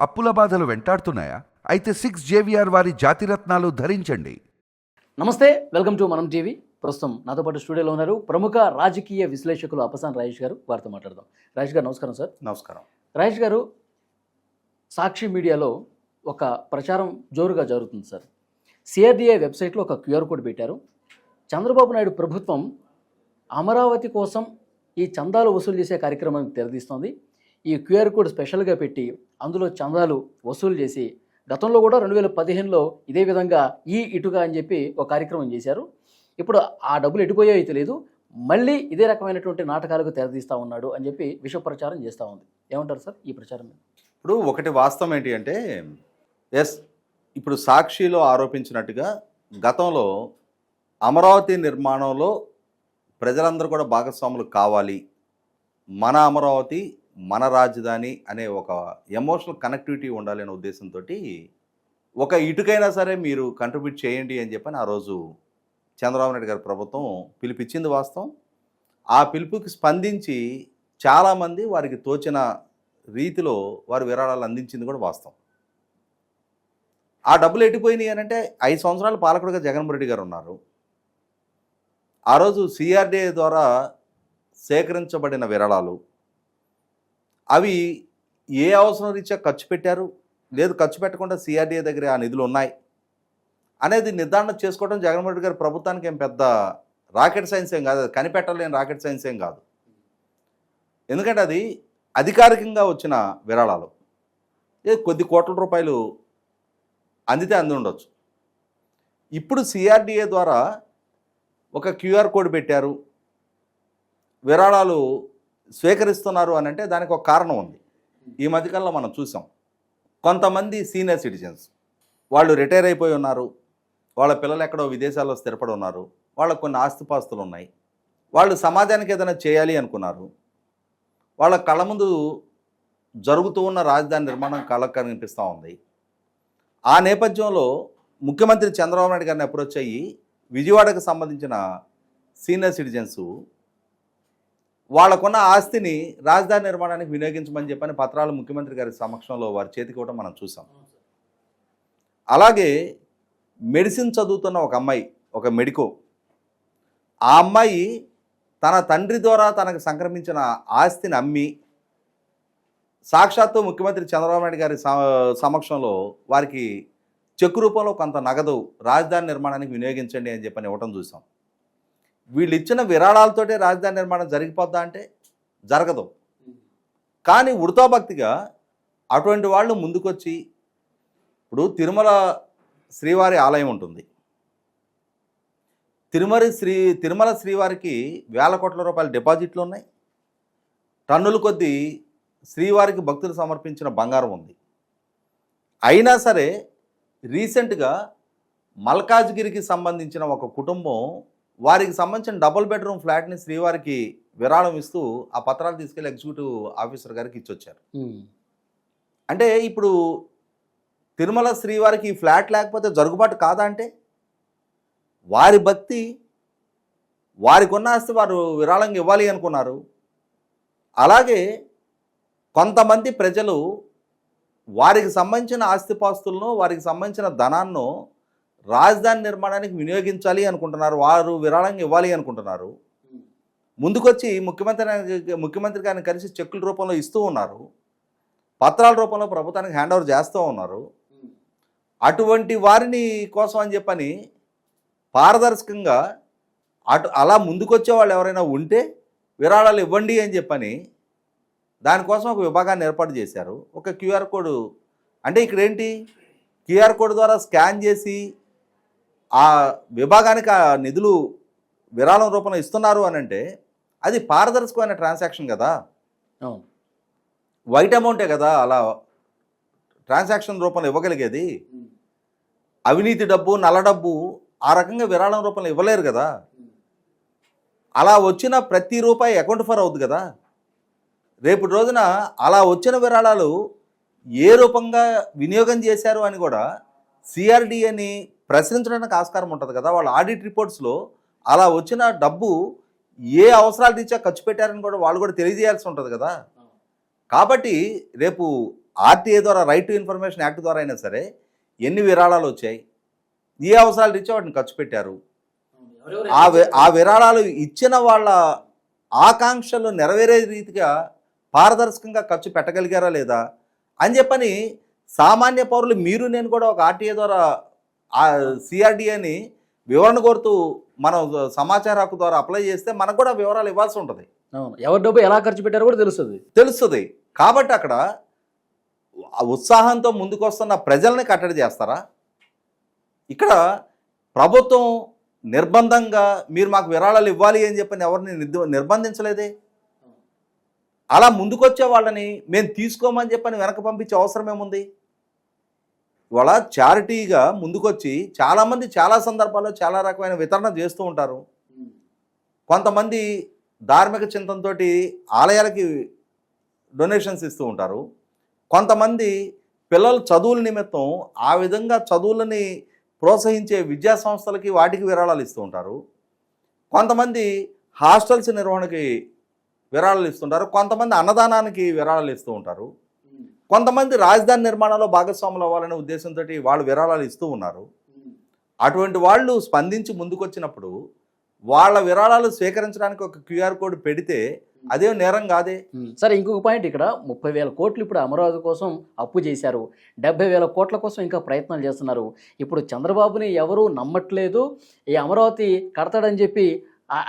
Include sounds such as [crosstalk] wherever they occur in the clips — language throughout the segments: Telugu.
అప్పుల బాధలు వెంటాడుతున్నాయా? అయితే సిక్స్ జేవిఆర్ వారి జాతిరత్నాలు ధరించండి. నమస్తే వెల్కమ్ టు మనం టీవీ. ప్రస్తుతం నాతో పాటు స్టూడియోలో ఉన్నారు ప్రముఖ రాజకీయ విశ్లేషకులు అపసాన్ రాజేష్ గారు. వారితో మాట్లాడదాం. రాజేష్ గారు నమస్కారం సార్. నమస్కారం. రాజేష్ గారు సాక్షి మీడియాలో ఒక ప్రచారం జోరుగా జరుగుతుంది సార్. సిఆర్డిఐ వెబ్సైట్లో ఒక క్యూఆర్ కోడ్ పెట్టారు. చంద్రబాబు నాయుడు ప్రభుత్వం అమరావతి కోసం ఈ చందాలు వసూలు చేసే కార్యక్రమాన్ని తెరదీస్తోంది. ఈ క్యూఆర్ కోడ్ స్పెషల్గా పెట్టి అందులో చందాలు వసూలు చేసి గతంలో కూడా రెండు వేల పదిహేనులో ఇదే విధంగా ఈ ఇటుగా అని చెప్పి ఒక కార్యక్రమం చేశారు. ఇప్పుడు ఆ డబ్బులు ఎటుపోయాయో తెలియదు మళ్ళీ ఇదే రకమైనటువంటి నాటకాలకు తెరదీస్తా ఉన్నాడు అని చెప్పి విష ప్రచారం చేస్తూ ఉంది. ఏమంటారు సార్ ఈ ప్రచారం ఇప్పుడు ఒకటి వాస్తవం ఏంటి అంటే ఎస్ ఇప్పుడు సాక్షిలో ఆరోపించినట్టుగా గతంలో అమరావతి నిర్మాణంలో ప్రజలందరూ కూడా భాగస్వాములు కావాలి. మన అమరావతి మన రాజధాని అనే ఒక ఎమోషనల్ కనెక్టివిటీ ఉండాలి అనే ఉద్దేశంతో ఒక ఇటుకైనా సరే మీరు కంట్రిబ్యూట్ చేయండి అని చెప్పని ఆ రోజు చంద్రబాబు నాయుడు గారి ప్రభుత్వం పిలిపిచ్చింది వాస్తవం. ఆ పిలుపుకి స్పందించి చాలామంది వారికి తోచిన రీతిలో వారు విరాళాలు అందించింది కూడా వాస్తవం. ఆ డబ్బులు ఎట్టిపోయినాయి అని అంటే ఐదు సంవత్సరాలు పాలకుడిగా జగన్మోహన్ రెడ్డి గారు ఉన్నారు. ఆ రోజు సిఆర్డీఏ ద్వారా సేకరించబడిన విరాళాలు అవి ఏ అవసరం రీత్యా ఖర్చు పెట్టారు? లేదు ఖర్చు పెట్టకుండా సిఆర్డీఏ దగ్గర ఆ నిధులు ఉన్నాయి అనేది నిర్ధారణ చేసుకోవడం జగన్మోహన్ రెడ్డి గారి ప్రభుత్వానికి ఏం పెద్ద రాకెట్ సైన్స్ ఏం కాదు అది కనిపెట్టలేని రాకెట్ సైన్స్ ఏం కాదు. ఎందుకంటే అది అధికారికంగా వచ్చిన విరాళాలు. ఏ కొద్ది కోట్ల రూపాయలు అందితే అంది ఉండొచ్చు. ఇప్పుడు సిఆర్డిఏ ద్వారా ఒక క్యూఆర్ కోడ్ పెట్టారు. విరాళాలు స్వీకరిస్తున్నారు అని అంటే దానికి ఒక కారణం ఉంది. ఈ మధ్యకాలంలో మనం చూసాం. కొంతమంది సీనియర్ సిటిజన్స్ వాళ్ళు రిటైర్ అయిపోయి ఉన్నారు. వాళ్ళ పిల్లలు ఎక్కడో విదేశాల్లో స్థిరపడి ఉన్నారు. వాళ్ళకు కొన్ని ఆస్తిపాస్తులు ఉన్నాయి. వాళ్ళు సమాజానికి ఏదైనా చేయాలి అనుకున్నారు. వాళ్ళ కళ్ళ ముందు జరుగుతూ ఉన్న రాజధాని నిర్మాణం కళ్ళకు కనిపిస్తూ ఉంది. ఆ నేపథ్యంలో ముఖ్యమంత్రి చంద్రబాబు నాయుడు గారిని అప్రోచ్ అయ్యి విజయవాడకు సంబంధించిన సీనియర్ సిటిజన్స్ వాళ్ళకున్న ఆస్తిని రాజధాని నిర్మాణానికి వినియోగించమని చెప్పని పత్రాలు ముఖ్యమంత్రి గారి సమక్షంలో వారి చేతికి ఇవ్వడం మనం చూసాం. అలాగే మెడిసిన్ చదువుతున్న ఒక అమ్మాయి ఒక మెడికో ఆ అమ్మాయి తన తండ్రి ద్వారా తనకు సంక్రమించిన ఆస్తిని అమ్మి సాక్షాత్తు ముఖ్యమంత్రి చంద్రబాబు నాయుడు గారి సమక్షంలో వారికి చెక్కు రూపంలో కొంత నగదు రాజధాని నిర్మాణానికి వినియోగించండి అని చెప్పని ఇవ్వటం చూసాం. వీళ్ళు ఇచ్చిన విరాళాలతోటే రాజధాని నిర్మాణం జరిగిపోద్దా అంటే జరగదు. కానీ ఉడతాభక్తిగా అటువంటి వాళ్ళు ముందుకొచ్చి ఇప్పుడు తిరుమల శ్రీవారి ఆలయం ఉంటుంది. తిరుమల శ్రీ తిరుమల శ్రీవారికి వేల కోట్ల రూపాయల డిపాజిట్లు ఉన్నాయి. టన్నుల కొద్దీ శ్రీవారికి భక్తులు సమర్పించిన బంగారం ఉంది. అయినా సరే రీసెంట్గా మల్కాజ్గిరికి సంబంధించిన ఒక కుటుంబం వారికి సంబంధించిన డబుల్ బెడ్రూమ్ ఫ్లాట్ని శ్రీవారికి విరాళం ఇస్తూ ఆ పత్రాలు తీసుకెళ్ళి ఎగ్జిక్యూటివ్ ఆఫీసర్ గారికి ఇచ్చొచ్చారు. అంటే ఇప్పుడు తిరుమల శ్రీవారికి ఈ ఫ్లాట్ లేకపోతే జరుగుబాటు కాదా అంటే? వారి భక్తి వారికి ఉన్న ఆస్తి వారు విరాళంగా ఇవ్వాలి అనుకున్నారు. అలాగే కొంతమంది ప్రజలు వారికి సంబంధించిన ఆస్తిపాస్తులను వారికి సంబంధించిన ధనాన్ని రాజధాని నిర్మాణానికి వినియోగించాలి అనుకుంటున్నారు వారు విరాళంగా ఇవ్వాలి అనుకుంటున్నారు. ముందుకొచ్చి ముఖ్యమంత్రి ముఖ్యమంత్రి గారిని కలిసి చెక్కుల రూపంలో ఇస్తూ ఉన్నారు. పత్రాల రూపంలో ప్రభుత్వానికి హ్యాండ్ ఓవర్ చేస్తూ ఉన్నారు. అటువంటి వారిని కోసం అని చెప్పని పారదర్శకంగా అటు అలా ముందుకొచ్చే వాళ్ళు ఎవరైనా ఉంటే విరాళాలు ఇవ్వండి అని చెప్పని దానికోసం ఒక విభాగాన్ని ఏర్పాటు చేశారు. ఒక క్యూఆర్ కోడ్ అంటే ఇక్కడ ఏంటి క్యూఆర్ కోడ్ ద్వారా స్కాన్ చేసి ఆ విభాగానికి ఆ నిధులు విరాళం రూపంలో ఇస్తున్నారు అని అంటే అది పారదర్శకమైన ట్రాన్సాక్షన్ కదా. వైట్ అమౌంటే కదా అలా ట్రాన్సాక్షన్ రూపంలో ఇవ్వగలిగేది. అవినీతి డబ్బు నల్ల డబ్బు ఆ రకంగా విరాళం రూపంలో ఇవ్వలేరు కదా. అలా వచ్చిన ప్రతి రూపాయి అకౌంట్ ఫర్ అవుద్ది కదా. రేపు రోజున అలా వచ్చిన విరాళాలు ఏ రూపంగా వినియోగం చేశారు అని కూడా సిఆర్డిఏని ప్రశ్నించడానికి ఆస్కారం ఉంటుంది కదా వాళ్ళ ఆడిట్ రిపోర్ట్స్లో అలా వచ్చిన డబ్బు ఏ అవసరాలు రీత్యా ఖర్చు పెట్టారని కూడా వాళ్ళు కూడా తెలియజేయాల్సి ఉంటుంది కదా. కాబట్టి రేపు ఆర్టీఏ ద్వారా రైట్ టు ఇన్ఫర్మేషన్ యాక్ట్ ద్వారా అయినా సరే ఎన్ని విరాళాలు వచ్చాయి ఏ అవసరాలు ఇచ్చే వాటిని ఖర్చు పెట్టారు. ఆ వి- ఆ విరాళాలు ఇచ్చిన వాళ్ళ ఆకాంక్షలు నెరవేరే రీతిగా పారదర్శకంగా ఖర్చు పెట్టగలిగారా లేదా అని చెప్పని సామాన్య పౌరులు మీరు నేను కూడా ఒక ఆర్టీఏ ద్వారా ఆ సిఆర్డిఏని వివరణ కోరుతూ మనం సమాచార హక్కు ద్వారా అప్లై చేస్తే మనకు కూడా వివరాలు ఇవ్వాల్సి ఉంటుంది. ఎవరి డబ్బు ఎలా ఖర్చు పెట్టారో కూడా తెలుస్తుంది. తెలుస్తుంది. కాబట్టి అక్కడ ఉత్సాహంతో ముందుకు వస్తున్న ప్రజల్ని కట్టడి చేస్తారా? ఇక్కడ ప్రభుత్వం నిర్బంధంగా మీరు మాకు విరాళాలు ఇవ్వాలి అని చెప్పని ఎవరిని నిర్బంధించలేదే? అలా ముందుకొచ్చే వాళ్ళని మేము తీసుకోమని చెప్పని వెనక పంపించే అవసరం ఏముంది? ఇవాళ చారిటీగా ముందుకొచ్చి చాలామంది చాలా సందర్భాల్లో చాలా రకమైన వితరణ చేస్తూ ఉంటారు. కొంతమంది ధార్మిక చింతనతో ఆలయాలకి డొనేషన్స్ ఇస్తూ ఉంటారు. కొంతమంది పిల్లల చదువుల నిమిత్తం ఆ విధంగా చదువులని ప్రోత్సహించే విద్యా సంస్థలకి వాటికి విరాళాలు ఇస్తూ ఉంటారు. కొంతమంది హాస్టల్స్ నిర్వహణకి విరాళాలు ఇస్తుంటారు కొంతమంది అన్నదానానికి విరాళాలు ఇస్తూ ఉంటారు. కొంతమంది రాజధాని నిర్మాణంలో భాగస్వాములు అవ్వాలనే ఉద్దేశంతో వాళ్ళు విరాళాలు ఇస్తూ ఉన్నారు. అటువంటి వాళ్ళు స్పందించి ముందుకొచ్చినప్పుడు వాళ్ళ విరాళాలు స్వీకరించడానికి ఒక క్యూఆర్ కోడ్ పెడితే అదే నేరం కాదే. సరే ఇంకొక పాయింట్ ఇక్కడ. ముప్పై వేల కోట్లు ఇప్పుడు అమరావతి కోసం అప్పు చేశారు. డెబ్బై వేల కోట్ల కోసం ఇంకా ప్రయత్నాలు చేస్తున్నారు. ఇప్పుడు చంద్రబాబుని ఎవరూ నమ్మట్లేదు. ఈ అమరావతి కడతాడని చెప్పి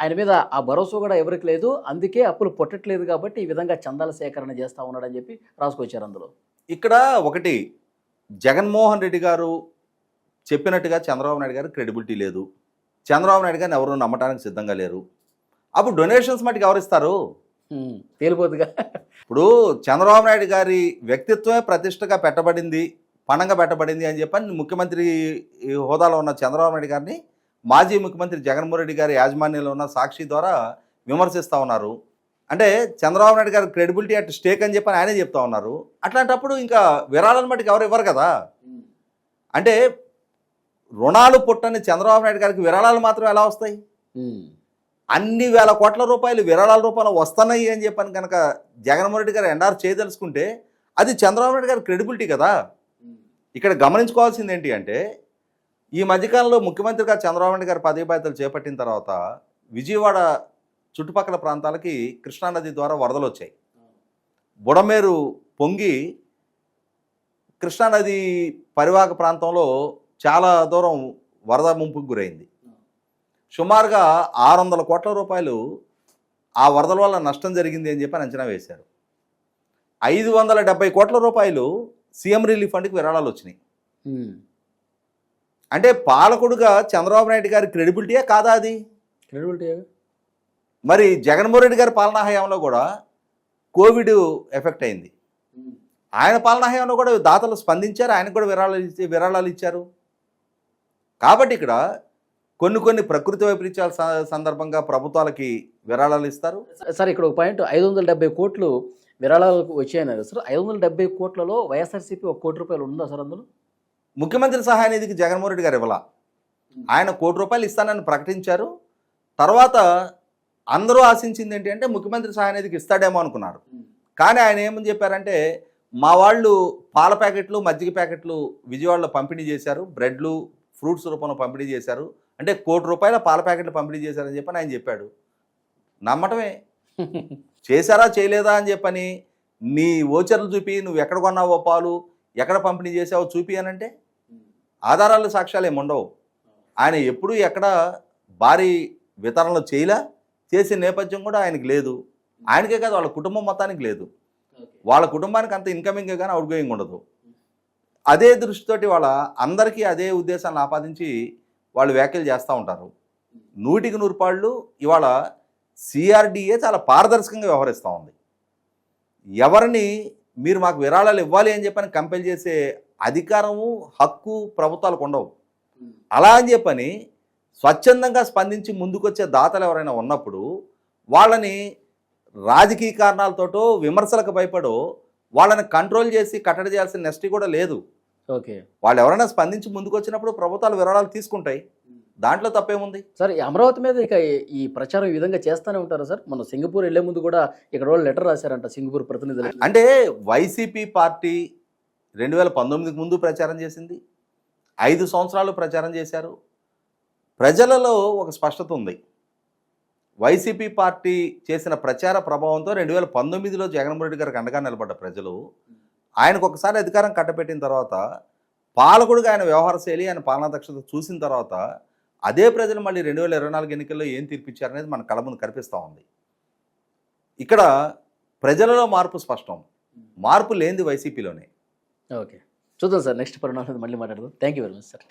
ఆయన మీద ఆ భరోసా కూడా ఎవరికి లేదు. అందుకే అప్పులు పొట్టట్లేదు కాబట్టి ఈ విధంగా చందాల సేకరణ చేస్తా ఉన్నాడని చెప్పి రాసుకొచ్చారు అందులో. ఇక్కడ ఒకటి జగన్మోహన్ రెడ్డి గారు చెప్పినట్టుగా చంద్రబాబు నాయుడు గారు క్రెడిబిలిటీ లేదు. చంద్రబాబు నాయుడు గారిని ఎవరు నమ్మటానికి సిద్ధంగా లేరు. అప్పుడు డొనేషన్స్ మటుకు ఎవరు ఇస్తారు? ఉమ్. తేలిపోతుగా ఇప్పుడు చంద్రబాబు నాయుడు గారి వ్యక్తిత్వమే ప్రతిష్టగా పెట్టబడింది పణంగా పెట్టబడింది అని చెప్పని ముఖ్యమంత్రి ఈ హోదాలో ఉన్న చంద్రబాబు నాయుడు గారిని మాజీ ముఖ్యమంత్రి జగన్మోహన్ రెడ్డి గారి యాజమాన్యంలో ఉన్న సాక్షి ద్వారా విమర్శిస్తూ ఉన్నారు. అంటే చంద్రబాబు నాయుడు గారి క్రెడిబిలిటీ అట్ స్టేక్ అని చెప్పని ఆయనే చెప్తా ఉన్నారు. అట్లాంటప్పుడు ఇంకా విరాళాలను మటుకు ఎవరు ఇవ్వరు కదా. అంటే రుణాలు పుట్టని చంద్రబాబు నాయుడు గారికి విరాళాలు మాత్రం ఎలా వస్తాయి. అన్ని వేల కోట్ల రూపాయలు విరాళాల రూపంలో వస్తున్నాయి అని చెప్పని కనుక జగన్మోహన్ రెడ్డి గారు ఎండార్ చేయదలుచుకుంటే అది చంద్రబాబు నాయుడు గారి క్రెడిబిలిటీ కదా. ఇక్కడ గమనించుకోవాల్సింది ఏంటి అంటే ఈ మధ్యకాలంలో ముఖ్యమంత్రిగా చంద్రబాబు నాయుడు గారు పదవి బాధ్యతలు చేపట్టిన తర్వాత విజయవాడ చుట్టుపక్కల ప్రాంతాలకి కృష్ణానది ద్వారా వరదలు వచ్చాయి. బుడమేరు పొంగి కృష్ణానది పరివాహక ప్రాంతంలో చాలా దూరం వరద ముంపుకు గురైంది. సుమారుగా ఆరు వందల కోట్ల రూపాయలు ఆ వరదల వల్ల నష్టం జరిగింది అని చెప్పి అంచనా వేశారు. ఐదు వందల డెబ్బై కోట్ల రూపాయలు సీఎం రిలీఫ్ ఫండ్కి విరాళాలు వచ్చినాయి. అంటే పాలకుడుగా చంద్రబాబు నాయుడు గారి క్రెడిబిలిటీయే కాదా అది? క్రెడిబిలిటీ మరి జగన్మోహన్ రెడ్డి గారి పాలనా హయాంలో కూడా కోవిడ్ ఎఫెక్ట్ అయింది. ఆయన పాలనా హయాంలో కూడా దాతలు స్పందించారు ఆయనకు కూడా విరాళాలు ఇచ్చి విరాళాలు ఇచ్చారు. కాబట్టి ఇక్కడ కొన్ని కొన్ని ప్రకృతి వైపరీత్యాల సందర్భంగా ప్రభుత్వాలకి విరాళాలు ఇస్తారు. సార్ ఇక్కడ ఒక పాయింట్. ఐదు వందల డెబ్బై కోట్లు విరాళాలకు వచ్చాయన్నారు. సార్ ఐదు వందల డెబ్బై కోట్లలో వైఎస్ఆర్సీపీ ఒక కోటి రూపాయలు ఉందా సార్ అందులో? ముఖ్యమంత్రి సహాయ నిధికి జగన్మోహన్ రెడ్డి గారు ఇవ్వాల? ఆయన కోటి రూపాయలు ఇస్తానని ప్రకటించారు. తర్వాత అందరూ ఆశించింది ఏంటి అంటే ముఖ్యమంత్రి సహాయ నిధికి ఇస్తాడేమో అనుకున్నారు. కానీ ఆయన ఏమని చెప్పారంటే మా వాళ్ళు పాల ప్యాకెట్లు మజ్జిగ ప్యాకెట్లు విజయవాడలో పంపిణీ చేశారు. బ్రెడ్లు ఫ్రూట్స్ రూపంలో పంపిణీ చేశారు. అంటే కోటి రూపాయల పాల ప్యాకెట్లు పంపిణీ చేశారని చెప్పని ఆయన చెప్పాడు. నమ్మటమే. [laughs] చేశారా చేయలేదా అని చెప్పని నీ ఓచర్లు చూపి నువ్వు ఎక్కడ కొన్నావో పాలు? ఎక్కడ పంపిణీ చేసావో చూపి అనంటే ఆధారాలు సాక్ష్యాలు ఏమి ఉండవు. ఆయన ఎప్పుడూ ఎక్కడ భారీ వితరణలు చేయలే చేసే నేపథ్యం కూడా ఆయనకి లేదు. ఆయనకే కాదు వాళ్ళ కుటుంబం మొత్తానికి లేదు. వాళ్ళ కుటుంబానికి అంత ఇన్కమింగ్ కానీ అవుట్ గోయింగ్ ఉండదు. అదే దృష్టితోటి వాళ్ళ అందరికీ అదే ఉద్దేశాన్ని ఆపాదించి వాళ్ళు వ్యాఖ్యలు చేస్తూ ఉంటారు. నూటికి నూరు పాళ్ళు ఇవాళ సిఆర్డిఏ చాలా పారదర్శకంగా వ్యవహరిస్తూ ఉంది. ఎవరిని మీరు మాకు విరాళాలు ఇవ్వాలి అని చెప్పని కంపెల్ చేసే అధికారము హక్కు ప్రభుత్వాలకు ఉండవు. అలా అని చెప్పని స్వచ్ఛందంగా స్పందించి ముందుకొచ్చే దాతలు ఎవరైనా ఉన్నప్పుడు వాళ్ళని రాజకీయ కారణాలతోటో విమర్శలకు భయపడో వాళ్ళని కంట్రోల్ చేసి కట్టడి చేయాల్సిన నెస్టీ కూడా లేదు. ఓకే. వాళ్ళు ఎవరైనా స్పందించి ముందుకు వచ్చినప్పుడు ప్రభుత్వాలు విరాళాలు తీసుకుంటాయి. దాంట్లో తప్పేముంది? సార్ ఈ అమరావతి మీద ఇక ఈ- ప్రచారం ఈ విధంగా చేస్తూనే ఉంటారా సార్? మన సింగపూర్ వెళ్ళే ముందు కూడా ఇక్కడ వాళ్ళు లెటర్ రాశారంట సింగపూర్ ప్రతినిధులు. అంటే వైసీపీ పార్టీ రెండు వేల పంతొమ్మిదికి ముందు ప్రచారం చేసింది ఐదు సంవత్సరాలు ప్రచారం చేశారు. ప్రజలలో ఒక స్పష్టత ఉంది. వైసీపీ పార్టీ చేసిన ప్రచార ప్రభావంతో రెండు వేల పంతొమ్మిదిలో జగన్మోహన్ రెడ్డి గారికి అండగా నిలబడ్డ ప్రజలు ఆయనకు ఒకసారి అధికారం కట్టబెట్టిన తర్వాత పాలకుడిగా ఆయన వ్యవహార శైలి ఆయన పాలనా దక్షత చూసిన తర్వాత అదే ప్రజలు మళ్ళీ రెండు వేల ఇరవై నాలుగు ఎన్నికల్లో ఏం తీర్పిచ్చారనేది మన కళ ముందు కనిపిస్తూ ఉంది. ఇక్కడ ప్రజలలో మార్పు స్పష్టం. మార్పు లేనిది వైసీపీలోనే. ఓకే. చూద్దాం సార్ నెక్స్ట్ పరిణామం మళ్ళీ మాట్లాడదాం thank you very much sir